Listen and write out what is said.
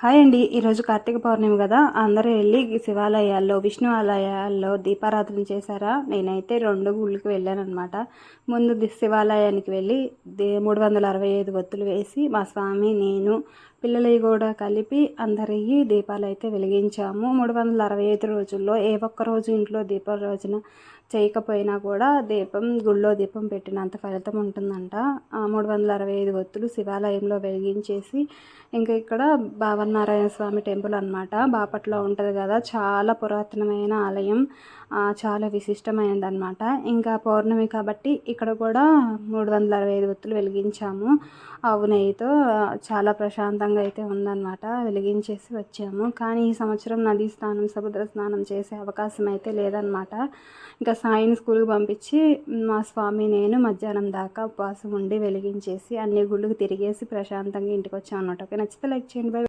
Hi అండి. ఈరోజు కార్తీక పౌర్ణమి కదా. అందరూ వెళ్ళి శివాలయాల్లో విష్ణు ఆలయాల్లో దీపారాధన చేశారా? నేనైతే రెండు గుళ్ళకి వెళ్ళాను అనమాట ముందు శివాలయానికి వెళ్ళి దే మూడు వందల అరవై ఐదు ఒత్తులు వేసి మా స్వామి నేను పిల్లలవి కూడా కలిపి అందరివి దీపాలు అయితే వెలిగించాము. మూడు వందల అరవై ఐదు రోజుల్లో ఏ ఒక్క రోజు ఇంట్లో దీపం రోజున చేయకపోయినా కూడా దీపం గుళ్ళో దీపం పెట్టినంత ఫలితం ఉంటుందంట. మూడు వందల అరవై ఐదు ఒత్తులు శివాలయంలో వెలిగించేసి ఇంకా ఇక్కడ భావనారాయణ స్వామి టెంపుల్ అనమాట బాపట్లో ఉంటుంది కదా. చాలా పురాతనమైన ఆలయం. చాలా విశిష్టమైనది అనమాట ఇంకా పౌర్ణమి కాబట్టి ఇక్కడ కూడా మూడు వందల అరవై ఐదు ఒత్తులు వెలిగించాము. ఆవు నెయ్యితో చాలా ప్రశాంతంగా అయితే ఉందన్నమాట. వెలిగించేసి వచ్చాము. కానీ ఈ సంవత్సరం నదీ స్నానం సముద్ర స్నానం చేసే అవకాశం అయితే లేదనమాట ఇంకా సాయిని స్కూల్కి పంపించి మా స్వామి నేను మధ్యాహ్నం దాకా ఉపవాసం ఉండి వెలిగించేసి అన్ని గుళ్ళకి తిరిగేసి ప్రశాంతంగా ఇంటికి వచ్చాం అనమాట ఓకే నచ్చితే లైక్ చేయండి. బై.